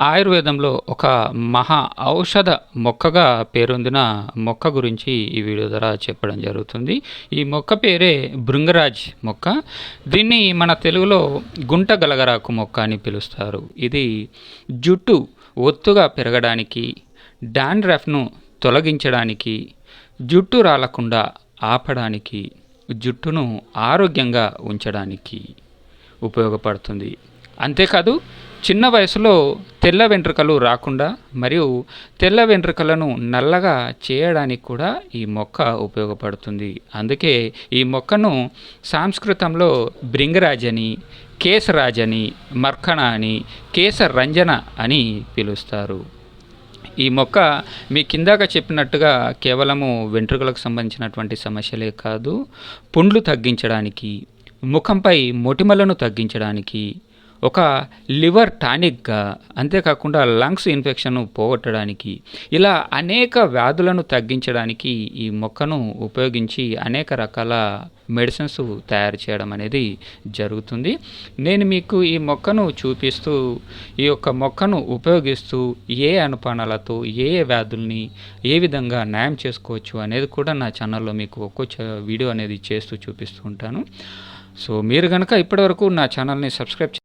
ఆయుర్వేదంలో ఒక మహా ఔషధ మొక్కగా పేరొందిన మొక్క గురించి ఈ వీడియో ద్వారా చెప్పడం జరుగుతుంది. ఈ మొక్క పేరే భృంగరాజ్ మొక్క. దీన్ని మన తెలుగులో గుంట గలగరాకు మొక్క అని పిలుస్తారు. ఇది జుట్టు ఒత్తుగా పెరగడానికి డాండ్రఫ్ను తొలగించడానికి జుట్టు రాలకుండా ఆపడానికి జుట్టును ఆరోగ్యంగా ఉంచడానికి ఉపయోగపడుతుంది. అంతేకాదు చిన్న వయసులో తెల్ల వెంట్రుకలు రాకుండా మరియు తెల్ల వెంట్రుకలను నల్లగా చేయడానికి కూడా ఈ మొక్క ఉపయోగపడుతుంది. అందుకే ఈ మొక్కను సంస్కృతంలో భృంగరాజ్ అని కేసరాజ్ అని మర్కణ అని కేసరంజన అని పిలుస్తారు. ఈ మొక్క మీ కిందాక చెప్పినట్టుగా కేవలము వెంట్రుకలకు సంబంధించినటువంటి సమస్యలే కాదు పుండ్లు తగ్గించడానికి ముఖంపై మొటిమలను తగ్గించడానికి ఒక లివర్ టానిక్గా అంతేకాకుండా లంగ్స్ ఇన్ఫెక్షన్ పోగొట్టడానికి ఇలా అనేక వ్యాధులను తగ్గించడానికి ఈ మొక్కను ఉపయోగించి అనేక రకాల మెడిసిన్స్ తయారు చేయడం అనేది జరుగుతుంది. నేను మీకు ఈ మొక్కను చూపిస్తూ ఈ యొక్క మొక్కను ఉపయోగిస్తూ ఏ అనుపానాలతో ఏ ఏ వ్యాధుల్ని ఏ విధంగా న్యాయం చేసుకోవచ్చు అనేది కూడా నా ఛానల్లో మీకు ఒక్కొక్క వీడియో అనేది చేస్తూ చూపిస్తూ ఉంటాను. సో మీరు కనుక ఇప్పటివరకు నా ఛానల్ని సబ్స్క్రైబ్